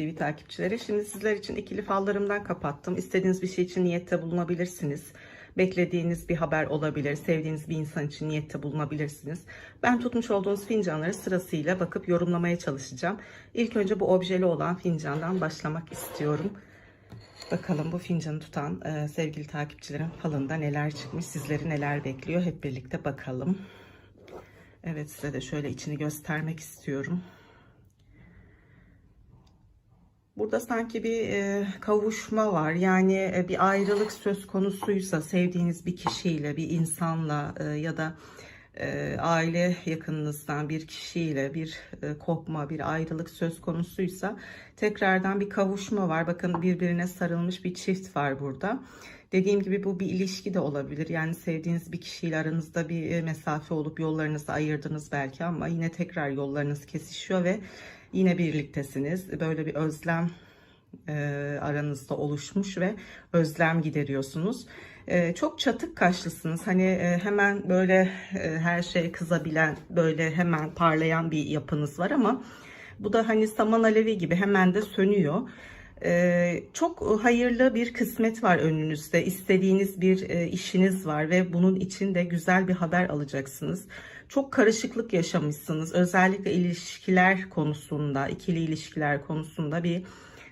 TV takipçileri. Şimdi sizler için ikili fallarımdan kapattım. İstediğiniz bir şey için niyette bulunabilirsiniz. Beklediğiniz bir haber olabilir. Sevdiğiniz bir insan için niyette bulunabilirsiniz. Ben tutmuş olduğunuz fincanları sırasıyla bakıp yorumlamaya çalışacağım. İlk önce bu objeli olan fincandan başlamak istiyorum. Bakalım bu fincanı tutan e, sevgili takipçilerim falında neler çıkmış, sizleri neler bekliyor hep birlikte bakalım. Evet size de şöyle içini göstermek istiyorum. Burada sanki bir e, kavuşma var. Yani e, bir ayrılık söz konusuysa sevdiğiniz bir kişiyle, bir insanla e, ya da e, aile yakınınızdan bir kişiyle bir e, kopma, bir ayrılık söz konusuysa tekrardan bir kavuşma var. Bakın birbirine sarılmış bir çift var burada. Dediğim gibi bu bir ilişki de olabilir. Yani sevdiğiniz bir kişiyle aranızda bir e, mesafe olup yollarınızı ayırdınız belki ama yine tekrar yollarınız kesişiyor ve yine birliktesiniz. Böyle bir özlem e, aranızda oluşmuş ve özlem gideriyorsunuz. E, çok çatık kaşlısınız. Hani e, hemen böyle e, her şeye kızabilen, böyle hemen parlayan bir yapınız var ama bu da hani saman alevi gibi hemen de sönüyor. Ee, çok hayırlı bir kısmet var önünüzde. İstediğiniz bir e, işiniz var ve bunun için de güzel bir haber alacaksınız. Çok karışıklık yaşamışsınız. Özellikle ilişkiler konusunda, ikili ilişkiler konusunda bir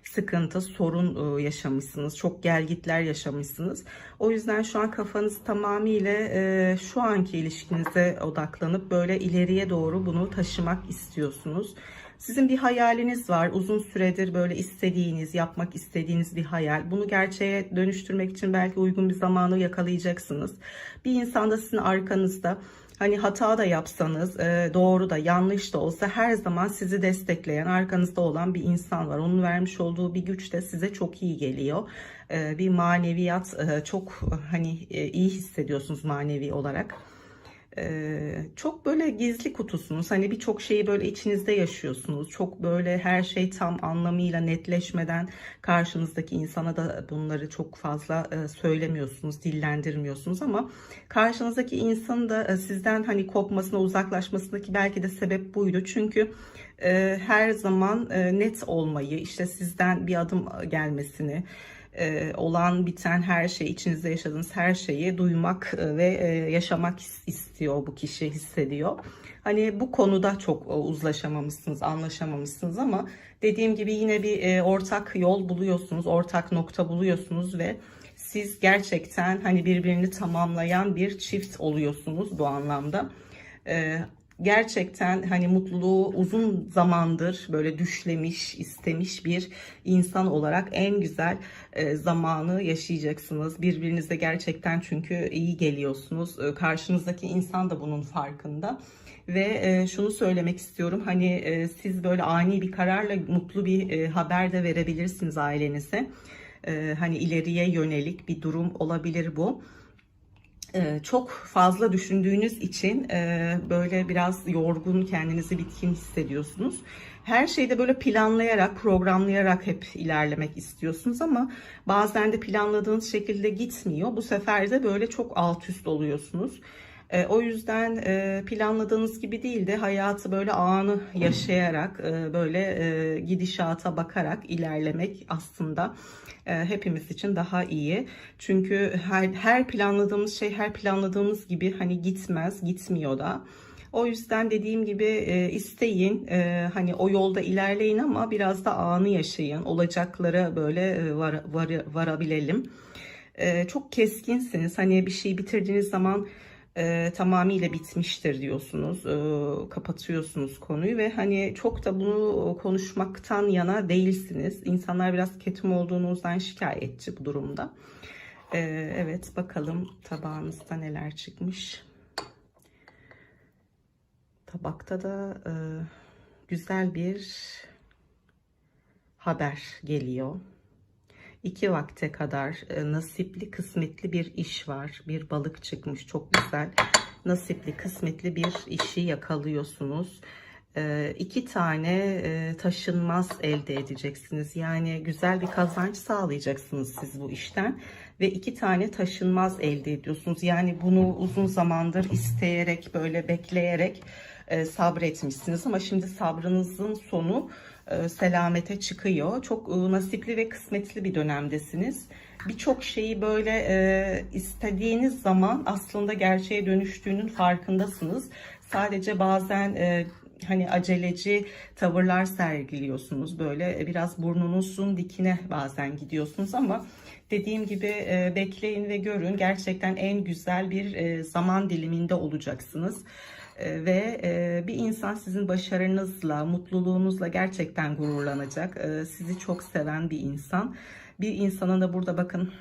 sıkıntı, sorun e, yaşamışsınız. Çok gelgitler yaşamışsınız. O yüzden şu an kafanız tamamıyla e, şu anki ilişkinize odaklanıp böyle ileriye doğru bunu taşımak istiyorsunuz. Sizin bir hayaliniz var. Uzun süredir böyle istediğiniz, yapmak istediğiniz bir hayal. Bunu gerçeğe dönüştürmek için belki uygun bir zamanı yakalayacaksınız. Bir insan sizin arkanızda. Hani hata da yapsanız, e, doğru da yanlış da olsa her zaman sizi destekleyen, arkanızda olan bir insan var. Onun vermiş olduğu bir güç de size çok iyi geliyor. E, bir maneviyat e, çok hani iyi hissediyorsunuz manevi olarak. Çok böyle gizli kutusunuz. Hani birçok şeyi böyle içinizde yaşıyorsunuz. Çok böyle her şey tam anlamıyla netleşmeden karşınızdaki insana da bunları çok fazla söylemiyorsunuz, dillendirmiyorsunuz ama karşınızdaki insanın da sizden hani kopmasına, uzaklaşmasındaki belki de sebep buydu. Çünkü her zaman net olmayı, işte sizden bir adım gelmesini, olan biten her şey, içinizde yaşadığınız her şeyi duymak e, ve e, yaşamak istiyor bu kişi, hissediyor. Hani bu konuda çok uzlaşamamışsınız, anlaşamamışsınız ama dediğim gibi yine bir ortak yol buluyorsunuz, ortak nokta buluyorsunuz ve siz gerçekten hani birbirini tamamlayan bir çift oluyorsunuz bu anlamda gerçekten hani mutluluğu uzun zamandır böyle düşlemiş, istemiş bir insan olarak en güzel e, zamanı yaşayacaksınız. Birbirinize gerçekten çünkü iyi geliyorsunuz. E, karşınızdaki insan da bunun farkında. Ve e, şunu söylemek istiyorum hani siz böyle ani bir kararla mutlu bir haber de verebilirsiniz ailenize. Hani ileriye yönelik bir durum olabilir bu. Ee, çok fazla düşündüğünüz için e, böyle biraz yorgun kendinizi bitkin hissediyorsunuz. Her şeyde böyle planlayarak, programlayarak hep ilerlemek istiyorsunuz ama bazen de planladığınız şekilde gitmiyor. Bu sefer de böyle çok alt üst oluyorsunuz. E, o yüzden e, planladığınız gibi değil de hayatı böyle anı yaşayarak e, böyle e, gidişata bakarak ilerlemek aslında e, hepimiz için daha iyi. Çünkü her, her planladığımız şey her planladığımız gibi hani gitmez, gitmiyor da. O yüzden dediğim gibi e, isteyin e, hani o yolda ilerleyin ama biraz da anı yaşayın. Olacaklara böyle e, var, var, varabilelim. E, çok keskinsiniz. Hani bir şey bitirdiğiniz zaman e, tamamıyla bitmiştir diyorsunuz. E, kapatıyorsunuz konuyu ve hani çok da bunu konuşmaktan yana değilsiniz. İnsanlar biraz ketum olduğunuzdan şikayetçi bu durumda. E, evet bakalım tabağınızda neler çıkmış. Tabakta da e, güzel bir haber geliyor. İki vakte kadar e, nasipli kısmetli bir iş var. Bir balık çıkmış çok güzel. Nasipli kısmetli bir işi yakalıyorsunuz. E, iki tane e, taşınmaz elde edeceksiniz. Yani güzel bir kazanç sağlayacaksınız siz bu işten. Ve iki tane taşınmaz elde ediyorsunuz. Yani bunu uzun zamandır isteyerek böyle bekleyerek sabretmişsiniz. Ama şimdi sabrınızın sonu selamete çıkıyor. Çok e, nasipli ve kısmetli bir dönemdesiniz. Birçok şeyi böyle e, istediğiniz zaman aslında gerçeğe dönüştüğünün farkındasınız. Sadece bazen e, hani aceleci tavırlar sergiliyorsunuz. Böyle biraz burnunuzun dikine bazen gidiyorsunuz ama dediğim gibi e, bekleyin ve görün. Gerçekten en güzel bir e, zaman diliminde olacaksınız. E, ve e, bir insan sizin başarınızla, mutluluğunuzla gerçekten gururlanacak. E, sizi çok seven bir insan. Bir insanın da burada bakın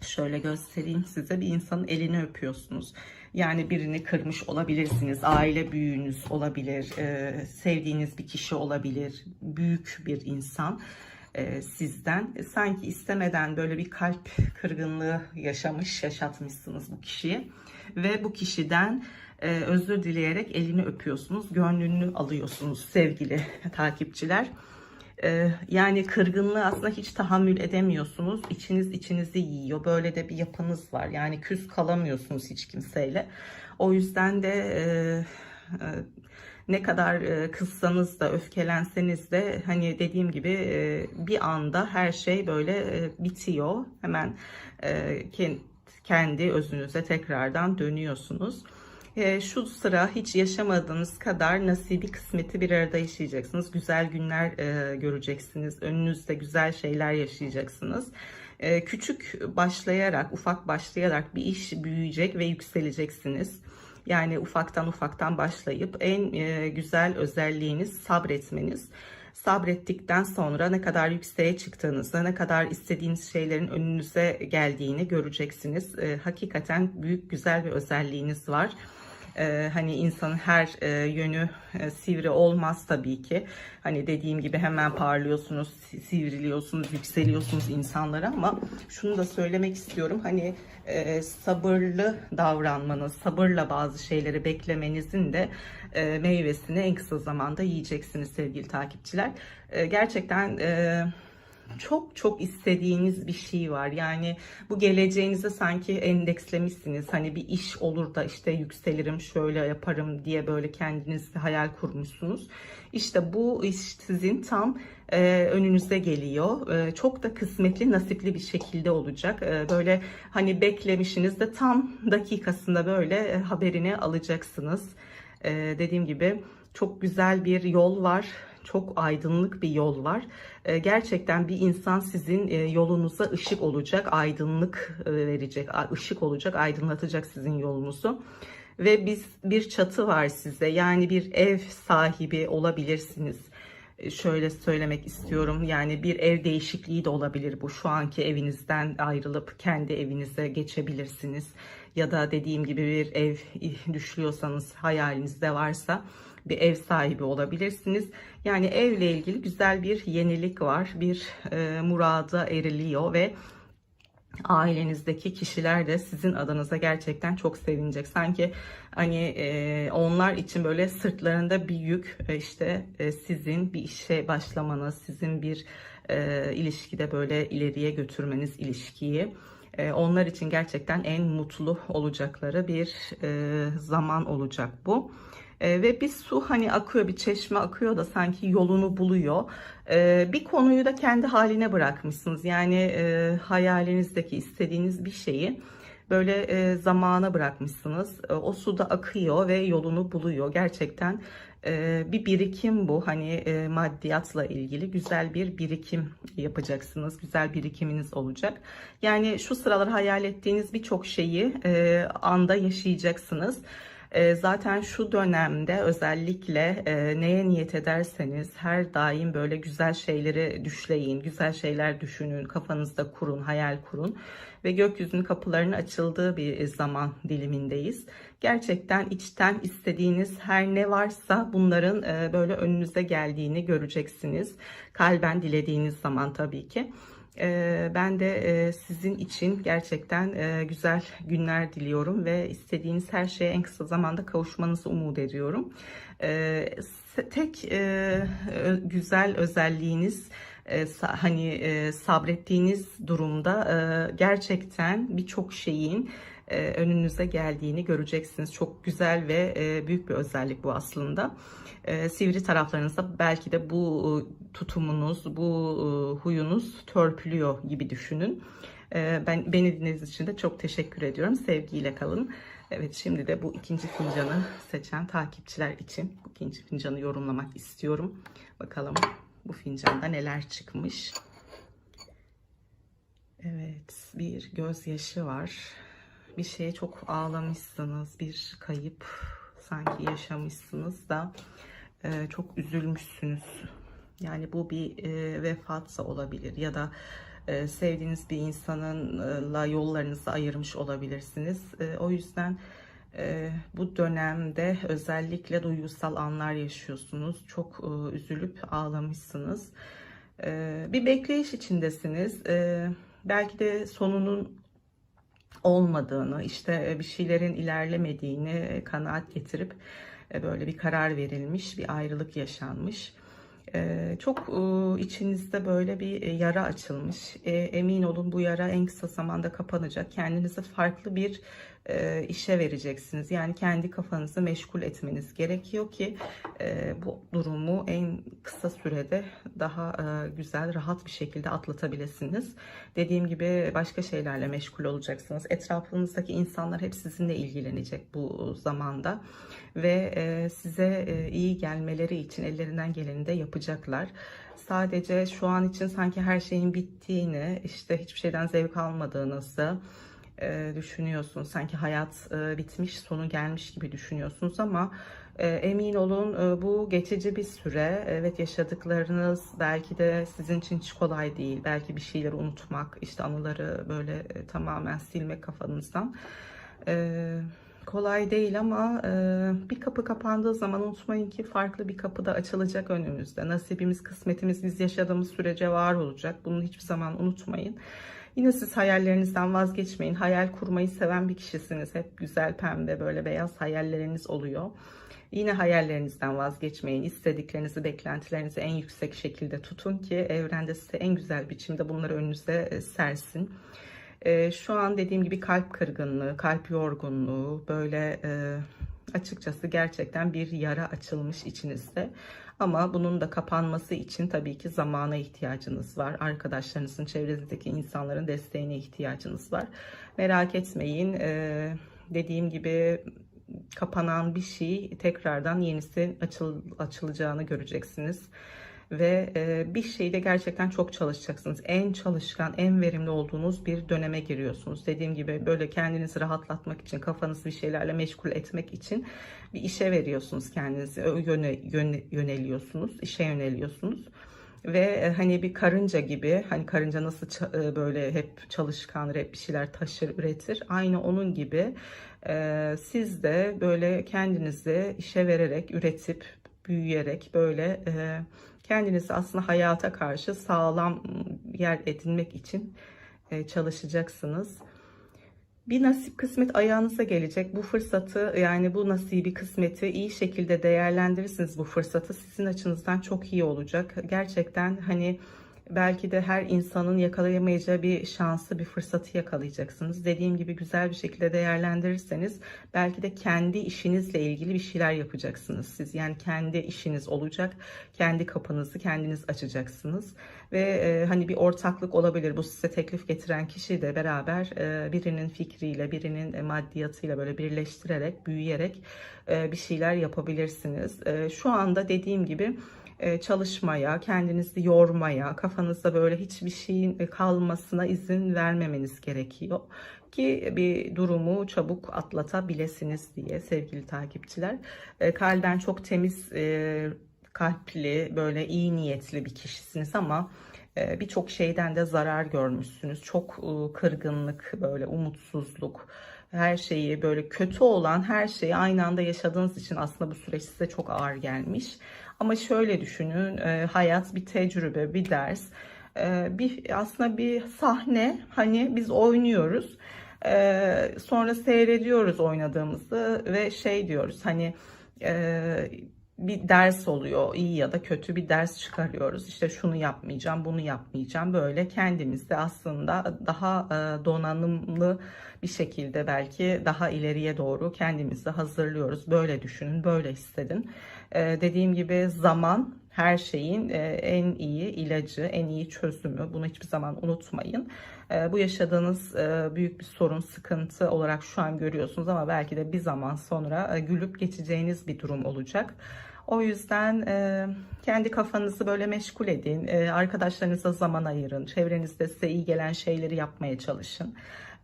şöyle göstereyim size bir insanın elini öpüyorsunuz. Yani birini kırmış olabilirsiniz. Aile büyüğünüz olabilir. e, sevdiğiniz bir kişi olabilir. Büyük bir insan e, sizden. Sanki istemeden böyle bir kalp kırgınlığı yaşamış, yaşatmışsınız bu kişiyi. Ve bu kişiden e, özür dileyerek elini öpüyorsunuz. Gönlünü alıyorsunuz sevgili takipçiler. Ee, yani kırgınlığı aslında hiç tahammül edemiyorsunuz. İçiniz içinizi yiyor. Böyle de bir yapınız var. Yani küs kalamıyorsunuz hiç kimseyle. O yüzden de e, e, ne kadar e, kızsanız da öfkelenseniz de hani dediğim gibi e, bir anda her şey böyle e, bitiyor. Hemen e, kend- kendi özünüze tekrardan dönüyorsunuz. E, şu sıra hiç yaşamadığınız kadar nasibi kısmeti bir arada yaşayacaksınız. Güzel günler e, göreceksiniz. Önünüzde güzel şeyler yaşayacaksınız. E, küçük başlayarak, ufak başlayarak bir iş büyüyecek ve yükseleceksiniz. Yani ufaktan ufaktan başlayıp en e, güzel özelliğiniz sabretmeniz. Sabrettikten sonra ne kadar yükseğe çıktığınızda, ne kadar istediğiniz şeylerin önünüze geldiğini göreceksiniz. E, hakikaten büyük güzel bir özelliğiniz var. Ee, hani insanın her e, yönü e, sivri olmaz tabii ki. Hani dediğim gibi hemen parlıyorsunuz, si- sivriliyorsunuz, yükseliyorsunuz insanlara ama şunu da söylemek istiyorum. Hani e, sabırlı davranmanız, sabırla bazı şeyleri beklemenizin de e, meyvesini en kısa zamanda yiyeceksiniz sevgili takipçiler. E, gerçekten e, çok çok istediğiniz bir şey var. Yani bu geleceğinizi sanki endekslemişsiniz. Hani bir iş olur da işte yükselirim, şöyle yaparım diye böyle kendiniz hayal kurmuşsunuz. İşte bu iş sizin tam e, önünüze geliyor. E, çok da kısmetli, nasipli bir şekilde olacak. E, böyle hani beklemişsiniz de tam dakikasında böyle e, haberini alacaksınız. E, dediğim gibi çok güzel bir yol var. Çok aydınlık bir yol var. E, Gerçekten bir insan sizin e, yolunuza ışık olacak, aydınlık e, verecek, ışık olacak, aydınlatacak sizin yolunuzu. Ve biz bir çatı var size. Yani bir ev sahibi olabilirsiniz. E, Şöyle söylemek istiyorum. Yani bir ev değişikliği de olabilir bu. Şu anki evinizden ayrılıp kendi evinize geçebilirsiniz. Ya da dediğim gibi bir ev düşlüyorsanız hayalinizde varsa bir ev sahibi olabilirsiniz. Yani evle ilgili güzel bir yenilik var. Bir e, murada eriliyor ve ailenizdeki kişiler de sizin adınıza gerçekten çok sevinecek. Sanki hani e, onlar için böyle sırtlarında bir yük e, işte e, sizin bir işe başlamanız, sizin bir e, ilişkide böyle ileriye götürmeniz ilişkiyi. E, onlar için gerçekten en mutlu olacakları bir e, zaman olacak bu. E, ve bir su hani akıyor, bir çeşme akıyor da sanki yolunu buluyor. E, bir konuyu da kendi haline bırakmışsınız. Yani e, hayalinizdeki istediğiniz bir şeyi böyle e, zamana bırakmışsınız. E, o su da akıyor ve yolunu buluyor. Gerçekten e, bir birikim bu. Hani e, maddiyatla ilgili güzel bir birikim yapacaksınız. Güzel birikiminiz olacak. Yani şu sıralar hayal ettiğiniz birçok şeyi e, anda yaşayacaksınız. E, Zaten şu dönemde özellikle e, neye niyet ederseniz her daim böyle güzel şeyleri düşleyin, güzel şeyler düşünün, kafanızda kurun, hayal kurun ve gökyüzünün kapılarının açıldığı bir zaman dilimindeyiz. Gerçekten içten istediğiniz her ne varsa bunların e, böyle önünüze geldiğini göreceksiniz. Kalben dilediğiniz zaman tabii ki. Ee, Ben de e, sizin için gerçekten e, güzel günler diliyorum ve istediğiniz her şeye en kısa zamanda kavuşmanızı umut ediyorum. Ee, Tek e, güzel özelliğiniz hani sabrettiğiniz durumda gerçekten birçok şeyin e, önünüze geldiğini göreceksiniz. Çok güzel ve e, büyük bir özellik bu aslında. E, sivri taraflarınızda belki de bu e, tutumunuz, bu huyunuz törpülüyor gibi düşünün. Ben beni dinlediğiniz için de çok teşekkür ediyorum. Sevgiyle kalın. Evet şimdi de bu ikinci fincanı seçen takipçiler için bu ikinci fincanı yorumlamak istiyorum. Bakalım bu fincanda neler çıkmış. Evet bir gözyaşı var. Bir şeye çok ağlamışsınız. Bir kayıp sanki yaşamışsınız da e, çok üzülmüşsünüz. Yani bu bir e, vefatsa olabilir ya da e, sevdiğiniz bir insanınla yollarınızı ayırmış olabilirsiniz. E, o yüzden e, bu dönemde özellikle duygusal anlar yaşıyorsunuz. Çok e, üzülüp ağlamışsınız. E, bir bekleyiş içindesiniz. E, belki de sonunun olmadığını, işte e, bir şeylerin ilerlemediğini e, kanaat getirip e, böyle bir karar verilmiş, bir ayrılık yaşanmış. Çok içinizde böyle bir yara açılmış. Emin olun bu yara en kısa zamanda kapanacak. Kendinizi farklı bir işe vereceksiniz. Yani kendi kafanızı meşgul etmeniz gerekiyor ki bu durumu en kısa sürede daha güzel, rahat bir şekilde atlatabilirsiniz. Dediğim gibi başka şeylerle meşgul olacaksınız. Etrafınızdaki insanlar hep sizinle ilgilenecek bu zamanda ve size iyi gelmeleri için ellerinden geleni de yapacaklar. Sadece şu an için sanki her şeyin bittiğini, işte hiçbir şeyden zevk almadığınızı, e, düşünüyorsunuz. Sanki hayat e, bitmiş, sonu gelmiş gibi düşünüyorsunuz ama e, emin olun e, bu geçici bir süre. Evet yaşadıklarınız belki de sizin için hiç kolay değil. Belki bir şeyleri unutmak, işte anıları böyle e, tamamen silmek kafanızdan. E, kolay değil ama e, bir kapı kapandığı zaman unutmayın ki farklı bir kapı da açılacak önümüzde. Nasibimiz, kısmetimiz biz yaşadığımız sürece var olacak. Bunu hiçbir zaman unutmayın. Yine siz hayallerinizden vazgeçmeyin. Hayal kurmayı seven bir kişisiniz. Hep güzel pembe böyle beyaz hayalleriniz oluyor. Yine hayallerinizden vazgeçmeyin. İstediklerinizi, beklentilerinizi en yüksek şekilde tutun ki evrende size en güzel biçimde bunları önünüze e, sersin. E, şu an dediğim gibi kalp kırgınlığı, kalp yorgunluğu, böyle e, açıkçası gerçekten bir yara açılmış içinizde. Ama bunun da kapanması için tabii ki zamana ihtiyacınız var. Arkadaşlarınızın, çevrenizdeki insanların desteğine ihtiyacınız var. Merak etmeyin. Ee, dediğim gibi kapanan bir şey tekrardan yenisi açıl, açılacağını göreceksiniz ve e, bir şeyde gerçekten çok çalışacaksınız. En çalışkan, en verimli olduğunuz bir döneme giriyorsunuz. Dediğim gibi böyle kendinizi rahatlatmak için, kafanızı bir şeylerle meşgul etmek için bir işe veriyorsunuz kendinizi. Yöne, yöne, yöneliyorsunuz, işe yöneliyorsunuz. Ve e, hani bir karınca gibi, hani karınca nasıl e, böyle hep çalışkandır, hep bir şeyler taşır, üretir. Aynı onun gibi siz de böyle kendinizi işe vererek, üretip, büyüyerek böyle kendinizi aslında hayata karşı sağlam yer edinmek için e, çalışacaksınız. Bir nasip kısmet ayağınıza gelecek. Bu fırsatı yani bu nasibi kısmeti iyi şekilde değerlendirirsiniz bu fırsatı. Sizin açınızdan çok iyi olacak. Gerçekten hani belki de her insanın yakalayamayacağı bir şansı, bir fırsatı yakalayacaksınız. Dediğim gibi güzel bir şekilde değerlendirirseniz belki de kendi işinizle ilgili bir şeyler yapacaksınız siz. Yani kendi işiniz olacak, kendi kapınızı kendiniz açacaksınız ve e, hani bir ortaklık olabilir. Bu size teklif getiren kişi de beraber e, birinin fikriyle, birinin maddiyatıyla böyle birleştirerek, büyüyerek e, bir şeyler yapabilirsiniz. E, şu anda dediğim gibi e, çalışmaya, kendinizi yormaya, kafanızda böyle hiçbir şeyin e, kalmasına izin vermemeniz gerekiyor ki bir durumu çabuk atlatabilesiniz diye sevgili takipçiler. E, kalben çok temiz, kalpli, böyle iyi niyetli bir kişisiniz ama birçok şeyden de zarar görmüşsünüz. Çok kırgınlık, böyle umutsuzluk, her şeyi böyle kötü olan her şeyi aynı anda yaşadığınız için aslında bu süreç size çok ağır gelmiş. Ama şöyle düşünün e, hayat bir tecrübe bir ders e, bir aslında bir sahne hani biz oynuyoruz e, sonra seyrediyoruz oynadığımızı ve şey diyoruz hani e, bir ders oluyor. iyi ya da kötü bir ders çıkarıyoruz. İşte şunu yapmayacağım, bunu yapmayacağım. Böyle kendimizde aslında daha e, donanımlı bir şekilde belki daha ileriye doğru kendimizi hazırlıyoruz. Böyle düşünün, böyle hissedin. E, dediğim gibi zaman her şeyin e, en iyi ilacı, en iyi çözümü. Bunu hiçbir zaman unutmayın. E, bu yaşadığınız e, büyük bir sorun, sıkıntı olarak şu an görüyorsunuz ama belki de bir zaman sonra gülüp geçeceğiniz bir durum olacak. O yüzden kendi kafanızı böyle meşgul edin. Arkadaşlarınıza zaman ayırın. Çevrenizde size iyi gelen şeyleri yapmaya çalışın.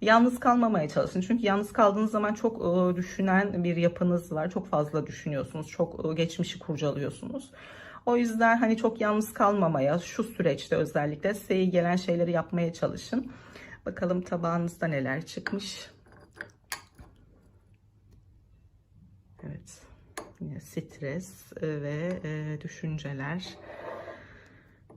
Yalnız kalmamaya çalışın. Çünkü yalnız kaldığınız zaman çok düşünen bir yapınız var. Çok fazla düşünüyorsunuz. Çok geçmişi kurcalıyorsunuz. O yüzden hani çok yalnız kalmamaya, şu süreçte özellikle size gelen şeyleri yapmaya çalışın. Bakalım tabağınızda neler çıkmış. Evet. Yine stres ve e, düşünceler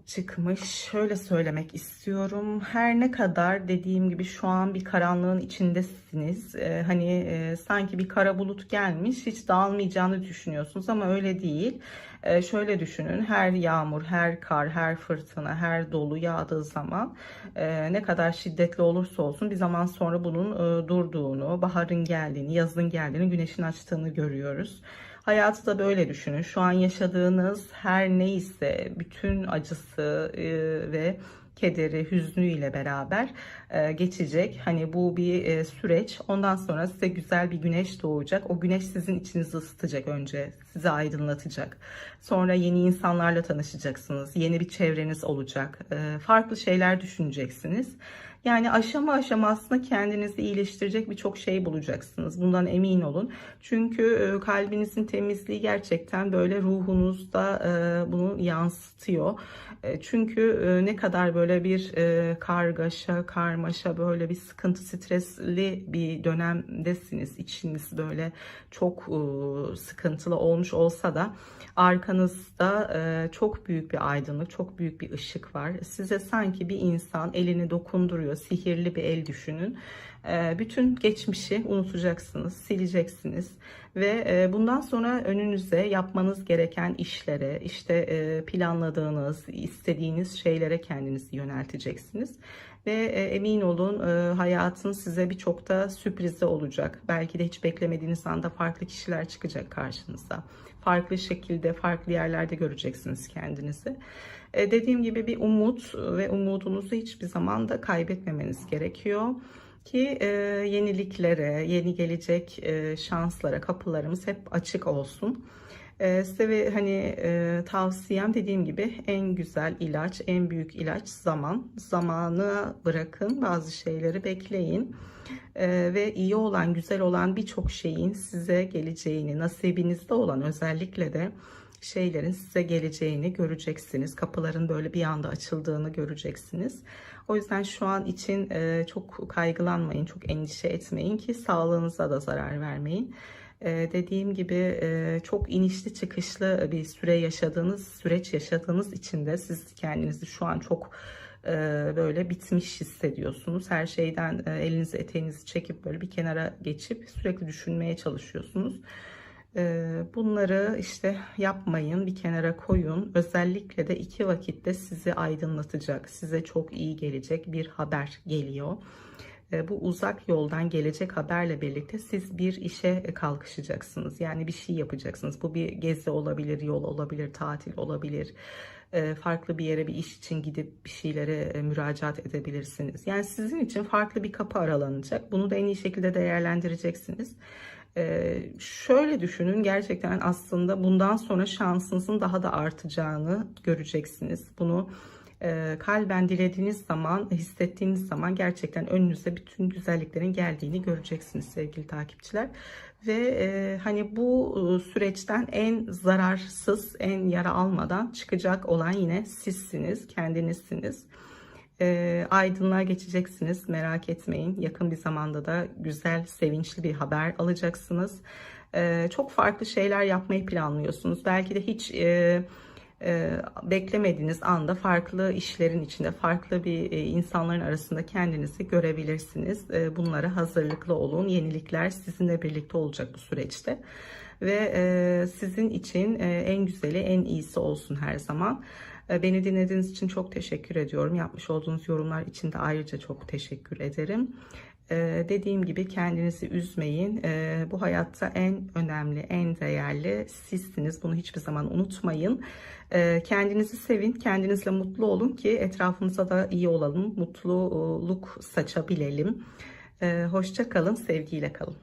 çıkmış. Şöyle söylemek istiyorum. Her ne kadar dediğim gibi şu an bir karanlığın içindesiniz. Ee, hani e, sanki bir kara bulut gelmiş, hiç dağılmayacağını düşünüyorsunuz ama öyle değil. Ee, şöyle düşünün. Her yağmur, her kar, her fırtına, her dolu yağdığı zaman e, ne kadar şiddetli olursa olsun bir zaman sonra bunun e, durduğunu, baharın geldiğini, yazın geldiğini, güneşin açtığını görüyoruz. Hayatı da böyle düşünün. Şu an yaşadığınız her neyse bütün acısı e, ve kederi, hüznüyle beraber e, geçecek. Hani bu bir e, süreç. Ondan sonra size güzel bir güneş doğacak. O güneş sizin içinizi ısıtacak önce. Sizi aydınlatacak. Sonra yeni insanlarla tanışacaksınız. Yeni bir çevreniz olacak. Farklı şeyler düşüneceksiniz. Yani aşama aşama aslında kendinizi iyileştirecek birçok şey bulacaksınız. Bundan emin olun. Çünkü e, kalbinizin temizliği gerçekten böyle ruhunuzda e, bunu yansıtıyor. E, çünkü ne kadar böyle bir kargaşa, karmaşa, böyle bir sıkıntı, stresli bir dönemdesiniz. İçiniz böyle çok sıkıntılı olmuş olsa da arkanızda çok büyük bir aydınlık, çok büyük bir ışık var. Size sanki bir insan elini dokunduruyor oluyor. Sihirli bir el düşünün. Ee, bütün geçmişi unutacaksınız, sileceksiniz ve e, bundan sonra önünüze yapmanız gereken işlere, işte e, planladığınız, istediğiniz şeylere kendinizi yönelteceksiniz. Ve e, emin olun hayatın size birçok da sürprizi olacak. Belki de hiç beklemediğiniz anda farklı kişiler çıkacak karşınıza. Farklı şekilde, farklı yerlerde göreceksiniz kendinizi. Dediğim gibi bir umut ve umudunuzu hiçbir zaman da kaybetmemeniz gerekiyor ki e, yeniliklere, yeni gelecek e, şanslara kapılarımız hep açık olsun. E, size ve hani e, tavsiyem dediğim gibi en güzel ilaç, en büyük ilaç zaman. Zamanı bırakın, bazı şeyleri bekleyin. E, ve iyi olan, güzel olan birçok şeyin size geleceğini, nasibinizde olan özellikle de şeylerin size geleceğini göreceksiniz. Kapıların böyle bir anda açıldığını göreceksiniz. O yüzden şu an için e, çok kaygılanmayın, çok endişe etmeyin ki sağlığınıza da zarar vermeyin. E, dediğim gibi e, çok inişli çıkışlı bir süre yaşadığınız, süreç yaşadığınız için de siz kendinizi şu an çok böyle bitmiş hissediyorsunuz. Her şeyden elinizi eteğinizi çekip böyle bir kenara geçip sürekli düşünmeye çalışıyorsunuz. Bunları işte yapmayın, bir kenara koyun. Özellikle de iki vakitte sizi aydınlatacak, size çok iyi gelecek bir haber geliyor. Bu uzak yoldan gelecek haberle birlikte siz bir işe kalkışacaksınız. Yani bir şey yapacaksınız. Bu bir gezi olabilir, yol olabilir, tatil olabilir. Farklı bir yere bir iş için gidip bir şeylere müracaat edebilirsiniz. Yani sizin için farklı bir kapı aralanacak. Bunu da en iyi şekilde değerlendireceksiniz. Ee, şöyle düşünün gerçekten aslında bundan sonra şansınızın daha da artacağını göreceksiniz. Bunu e, kalben dilediğiniz zaman, hissettiğiniz zaman gerçekten önünüze bütün güzelliklerin geldiğini göreceksiniz sevgili takipçiler. Ve e, hani bu e, süreçten en zararsız, en yara almadan çıkacak olan yine sizsiniz, kendinizsiniz e, aydınlığa geçeceksiniz. Merak etmeyin. Yakın bir zamanda da güzel, sevinçli bir haber alacaksınız. E, çok farklı şeyler yapmayı planlıyorsunuz. Belki de hiç e, e, beklemediğiniz anda farklı işlerin içinde, farklı bir e, insanların arasında kendinizi görebilirsiniz. E, bunlara hazırlıklı olun. Yenilikler sizinle birlikte olacak bu süreçte. ve e, sizin için e, en güzeli, en iyisi olsun her zaman. E, Beni dinlediğiniz için çok teşekkür ediyorum. Yapmış olduğunuz yorumlar için de ayrıca çok teşekkür ederim. Ee, dediğim gibi kendinizi üzmeyin. Ee, bu hayatta en önemli, en değerli sizsiniz. Bunu hiçbir zaman unutmayın. Ee, kendinizi sevin, kendinizle mutlu olun ki etrafımıza da iyi olalım, mutluluk saçabilelim. Ee, hoşça kalın, sevgiyle kalın.